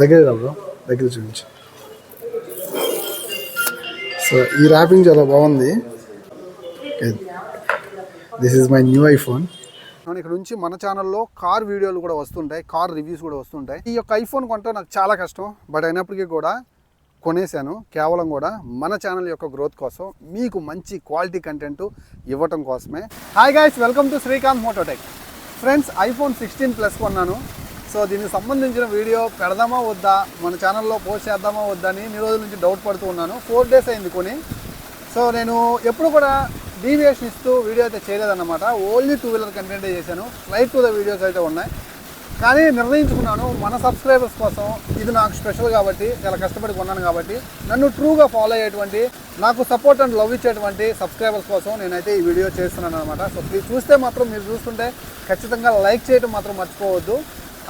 దగ్గర రా దగ్గర చూపించు. సో ఈ ర్యాపింగ్ చాలా బాగుంది. This is my new iPhone ఇక్కడ నుంచి మన ఛానల్లో కార్ వీడియోలు కూడా వస్తుంటాయి కార్ రివ్యూస్ కూడా వస్తుంటాయి. ఈ యొక్క ఐఫోన్ కొంటే నాకు చాలా కష్టం బట్ అయినప్పటికీ కూడా కొనేసాను కేవలం కూడా మన ఛానల్ యొక్క గ్రోత్ కోసం మీకు మంచి క్వాలిటీ కంటెంట్ ఇవ్వటం కోసమే. Hi guys welcome to Srikanth Mototech friends iPhone sixteen plus కొన్నాను. సో దీనికి సంబంధించిన వీడియో పెడదామా వద్దా? మన ఛానల్లో పోస్ట్ చేద్దామా వద్దా అని ఎన్ని రోజుల నుంచి డౌట్ పడుతూ ఉన్నాను. ఫోర్ డేస్ అయింది కొని. సో నేను ఎప్పుడు కూడా డీవియేషన్ ఇస్తూ వీడియో అయితే చేయలేదన్నమాట. ఓన్లీ టూ వీలర్ కంటెంటే చేశాను. ఫ్లైట్ టు ద వీడియోస్ అయితే ఉన్నాయి. కానీ నిర్ణయించుకున్నాను మన సబ్స్క్రైబర్స్ కోసం ఇది నాకు స్పెషల్ కాబట్టి చాలా కష్టపడి కొన్నాను కాబట్టి నన్ను ట్రూగా ఫాలో అయ్యేటువంటి నాకు సపోర్ట్ అండ్ లవ్ ఇచ్చేటువంటి సబ్స్క్రైబర్స్ కోసం నేనైతే ఈ వీడియో చేస్తున్నాను అనమాట సో ప్లీజ్ చూస్తే మాత్రం మీరు చూస్తుంటే ఖచ్చితంగా లైక్ చేయడం మాత్రం మర్చిపోవద్దు.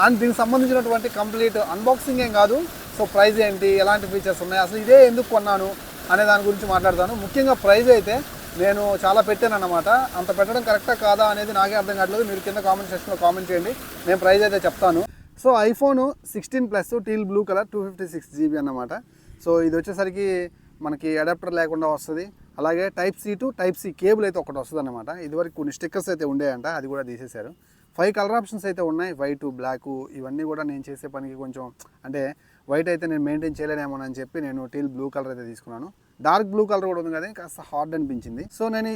అండ్ దీనికి సంబంధించినటువంటి కంప్లీట్ అన్బాక్సింగ్ ఏం కాదు. సో ప్రైస్ ఏంటి? ఎలాంటి ఫీచర్స్ ఉన్నాయి? అసలు ఇదే ఎందుకు కొన్నాను అనే దాని గురించి మాట్లాడతాను. ముఖ్యంగా ప్రైస్ అయితే నేను చాలా పెట్టాను అనమాట అంత పెట్టడం కరెక్టా కాదా అనేది నాకే అర్థం కావట్లేదు. మీరు కింద కామెంట్ సెక్షన్లో కామెంట్ చేయండి. నేను ప్రైస్ అయితే చెప్తాను. So iPhone sixteen plus teal blue colour two fifty six GB అన్నమాట. సో ఇది వచ్చేసరికి మనకి అడాప్టర్ లేకుండా వస్తుంది. అలాగే type C to type C cable అయితే ఒకటి వస్తుంది అనమాట ఇదివరకు కొన్ని స్టిక్కర్స్ అయితే ఉండేయంట. అది కూడా తీసేశారు. ఫైవ్ కలర్ ఆప్షన్స్ అయితే ఉన్నాయి. వైట్ బ్లాక్ ఇవన్నీ కూడా నేను చేసే పనికి కొంచెం అంటే వైట్ అయితే నేను మెయింటైన్ చేయలేనేమో అని చెప్పి నేను టీల్ బ్లూ కలర్ అయితే తీసుకున్నాను. డార్క్ బ్లూ కలర్ కూడా ఉంది కదా కాస్త హార్డ్ అనిపించింది. సో నేను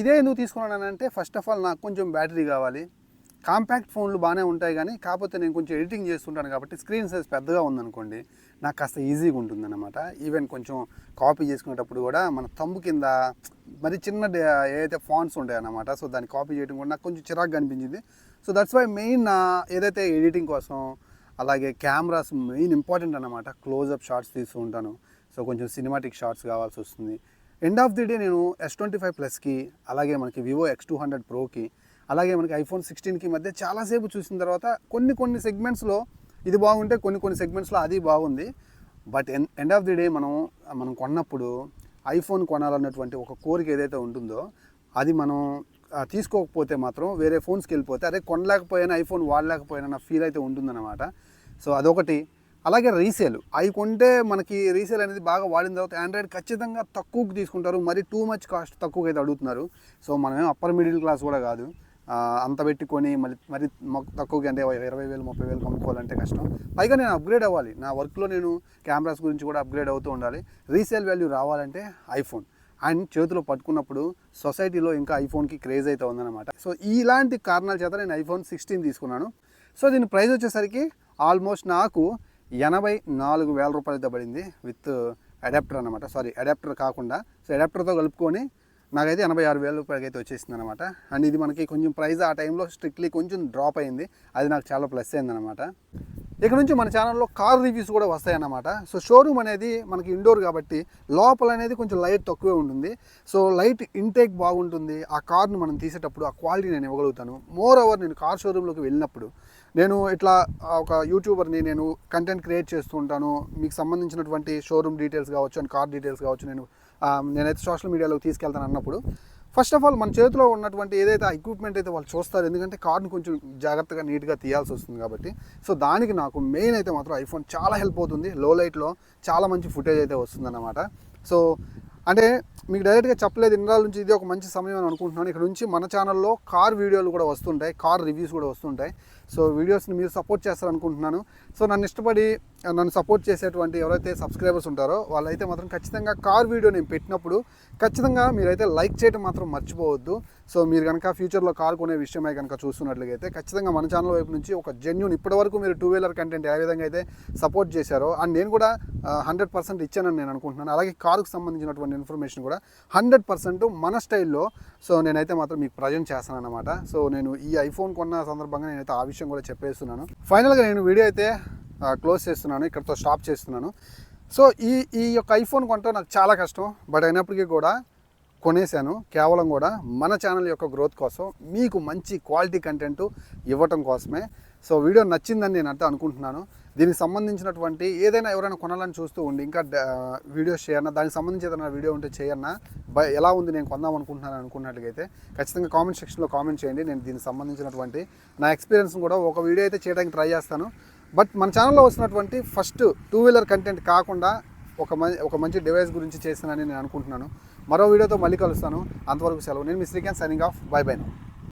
ఇదే ఎందుకు తీసుకున్నాను అంటే ఫస్ట్ ఆఫ్ ఆల్ నాకు కొంచెం బ్యాటరీ కావాలి. కాంపాక్ట్ ఫోన్లు బాగానే ఉంటాయి కానీ కాకపోతే నేను కొంచెం ఎడిటింగ్ చేస్తుంటాను కాబట్టి స్క్రీన్ సైజ్ పెద్దగా ఉందనుకోండి నాకు కాస్త ఈజీగా ఉంటుందన్నమాట. ఈవెన్ కొంచెం కాపీ చేసుకునేటప్పుడు కూడా మన తమ్ము కింద మరి చిన్న ఏదైతే ఫాన్స్ ఉంటాయన్నమాట సో దాన్ని కాపీ చేయడం కూడా నాకు కొంచెం చిరాగ్గా అనిపించింది. సో దట్స్ వై మెయిన్ నా ఏదైతే ఎడిటింగ్ కోసం అలాగే కెమెరాస్ మెయిన్ ఇంపార్టెంట్ అన్నమాట క్లోజప్ షార్ట్స్ తీస్తూ ఉంటాను. సో కొంచెం సినిమాటిక్ షార్ట్స్ కావాల్సి వస్తుంది. ఎండ్ ఆఫ్ ది డే నేను ఎస్ ట్వంటీ ఫైవ్ ప్లస్కి అలాగే మనకి వివో ఎక్స్ టూ హండ్రెడ్ ప్రోకి అలాగే మనకి ఐఫోన్ సిక్స్టీన్కి మధ్య చాలాసేపు చూసిన తర్వాత కొన్ని కొన్ని సెగ్మెంట్స్లో ఇది బాగుంటే కొన్ని కొన్ని సెగ్మెంట్స్లో అది బాగుంది. But in end of the day మనం మనం కొన్నప్పుడు ఐఫోన్ కొనాలన్నటువంటి ఒక కోరిక ఏదైతే ఉంటుందో అది మనం తీసుకోకపోతే మాత్రం వేరే ఫోన్స్కి వెళ్ళిపోతే అదే కొనలేకపోయినా ఐఫోన్ వాడలేకపోయినా నా ఫీల్ అయితే ఉంటుందన్నమాట. సో అదొకటి. అలాగే రీసేల్. అవి కొంటే మనకి రీసేల్ అనేది బాగా వాడిన తర్వాత ఆండ్రాయిడ్ ఖచ్చితంగా తక్కువకి తీసుకుంటారు. మరి టూ మచ్ కాస్ట్ తక్కువకి అయితే అడుగుతున్నారు. సో మనమేం అప్పర్ మిడిల్ క్లాస్ కూడా కాదు. అంత పెట్టుకొని మళ్ళీ మరి మొ- తక్కువకి అంటే ఇరవై వేలు ముప్పై వేలు కొనుక్కోవాలంటే కష్టం. పైగా నేను అప్గ్రేడ్ అవ్వాలి. నా వర్క్లో నేను కెమెరాస్ గురించి కూడా అప్గ్రేడ్ అవుతూ ఉండాలి. రీసేల్ వాల్యూ రావాలంటే ఐఫోన్ అండ్ చేతిలో పట్టుకున్నప్పుడు సొసైటీలో ఇంకా ఐఫోన్కి క్రేజ్ అయితే ఉందన్నమాట. సో ఇలాంటి కారణాల చేత నేను ఐఫోన్ సిక్స్టీన్ తీసుకున్నాను. సో దీని ప్రైస్ వచ్చేసరికి ఆల్మోస్ట్ నాకు ఎనభై నాలుగు వేల రూపాయలతో పడింది విత్ అడాప్టర్ అనమాట సారీ అడాప్టర్ కాకుండా. సో అడాప్టర్తో కలుపుకొని నాకైతే ఎనభై ఆరు వేల రూపాయలకి అయితే వచ్చేసింది అనమాట అండ్ ఇది మనకి కొంచెం ప్రైస్ ఆ టైంలో స్ట్రిక్ట్లీ కొంచెం డ్రాప్ అయింది. అది నాకు చాలా ప్లస్ అయిందనమాట ఇక నుంచి మన ఛానల్లో కార్ రివ్యూస్ కూడా వస్తాయన్నమాట. సో షోరూమ్ అనేది మనకి ఇండోర్ కాబట్టి లోపల అనేది కొంచెం లైట్ తక్కువే ఉంటుంది. సో లైట్ ఇంటేక్ బాగుంటుంది. ఆ కార్ను మనం తీసేటప్పుడు ఆ క్వాలిటీ నేను ఇవ్వగలుగుతాను. మోర్ ఓవర్ నేను కార్ షోరూంలోకి వెళ్ళినప్పుడు నేను ఇట్లా ఒక యూట్యూబర్ని నేను కంటెంట్ క్రియేట్ చేస్తూ ఉంటాను. మీకు సంబంధించినటువంటి షోరూమ్ డీటెయిల్స్ కావచ్చు అండ్ కార్ డీటెయిల్స్ కావచ్చు నేను నేనైతే సోషల్ మీడియాలోకి తీసుకెళ్తాను అన్నప్పుడు. ఫస్ట్ ఆఫ్ ఆల్ మన చేతిలో ఉన్నటువంటి ఏదైతే ఎక్విప్మెంట్ అయితే వాళ్ళు చూస్తారు ఎందుకంటే కార్ని కొంచెం జాగ్రత్తగా నీట్గా తీయాల్సి వస్తుంది కాబట్టి. సో దానికి నాకు మెయిన్ అయితే మాత్రం ఐఫోన్ చాలా హెల్ప్ అవుతుంది. లో లైట్లో చాలా మంచి ఫుటేజ్ అయితే వస్తుందన్నమాట. సో అంటే మీకు డైరెక్ట్గా చెప్పలేదు ఇన్నాళ్ళ నుంచి ఇది ఒక మంచి సమయం అని అనుకుంటున్నాను. ఇక్కడ నుంచి మన ఛానల్లో కార్ వీడియోలు కూడా వస్తుంటాయి కార్ రివ్యూస్ కూడా వస్తుంటాయి. సో వీడియోస్ని మీరు సపోర్ట్ చేస్తారనుకుంటున్నాను. సో నన్ను ఇష్టపడి నన్ను సపోర్ట్ చేసేటువంటి ఎవరైతే సబ్స్క్రైబర్స్ ఉంటారో వాళ్ళైతే మాత్రం ఖచ్చితంగా కార్ వీడియో నేను పెట్టినప్పుడు ఖచ్చితంగా మీరైతే లైక్ చేయడం మాత్రం మర్చిపోవద్దు. సో మీరు కనుక ఫ్యూచర్లో కార్ కొనే విషయమై కనుక చూస్తున్నట్లయితే ఖచ్చితంగా మన ఛానల్ వైపు నుంచి ఒక జెన్యున్ ఇప్పటివరకు మీరు టూ వీలర్ కంటెంట్ ఏ విధంగా అయితే సపోర్ట్ చేశారో అండ్ నేను కూడా హండ్రెడ్ పర్సెంట్ ఇచ్చానని నేను అనుకుంటున్నాను. అలాగే కారుకు సంబంధించినటువంటి ఇన్ఫర్మేషన్ కూడా హండ్రెడ్ పర్సెంట్ మన స్టైల్లో సో నేనైతే మాత్రం మీకు ప్రజెంట్ చేస్తాను అనమాట సో నేను ఈ ఐఫోన్ కొన్న సందర్భంగా నేనైతే ఆ విషయం కూడా చెప్పేస్తున్నాను. ఫైనల్గా నేను వీడియో అయితే క్లోజ్ చేస్తున్నాను ఇక్కడతో స్టాప్ చేస్తున్నాను. సో ఈ ఈ యొక్క ఐఫోన్ కొంటే నాకు చాలా కష్టం. బట్ అయినప్పటికీ కూడా కొనేసాను కేవలం కూడా మన ఛానల్ యొక్క గ్రోత్ కోసం మీకు మంచి క్వాలిటీ కంటెంట్ ఇవ్వటం కోసమే. సో వీడియో నచ్చిందని నేను అంటే అనుకుంటున్నాను. దీనికి సంబంధించినటువంటి ఏదైనా ఎవరైనా కొనాలని చూస్తూ ఉండి ఇంకా వీడియోస్ చేయన్నా దానికి సంబంధించి ఏదైనా వీడియో ఉంటే చేయన్నా బై ఎలా ఉంది నేను కొందాం అనుకుంటున్నాను అనుకున్నట్లయితే ఖచ్చితంగా కామెంట్ సెక్షన్లో కామెంట్ చేయండి. నేను దీనికి సంబంధించినటువంటి నా ఎక్స్పీరియన్స్ కూడా ఒక వీడియో అయితే చేయడానికి ట్రై చేస్తాను. బట్ మన ఛానల్లో వస్తున్నటువంటి ఫస్ట్ టూ వీలర్ కంటెంట్ కాకుండా ఒక మంచి ఒక మంచి డివైస్ గురించి చేస్తానని నేను అనుకుంటున్నాను. మరో వీడియోతో మళ్ళీ కలుస్తాను. అంతవరకు సెలవు. నేను మీ Srikanth signing off bye bye no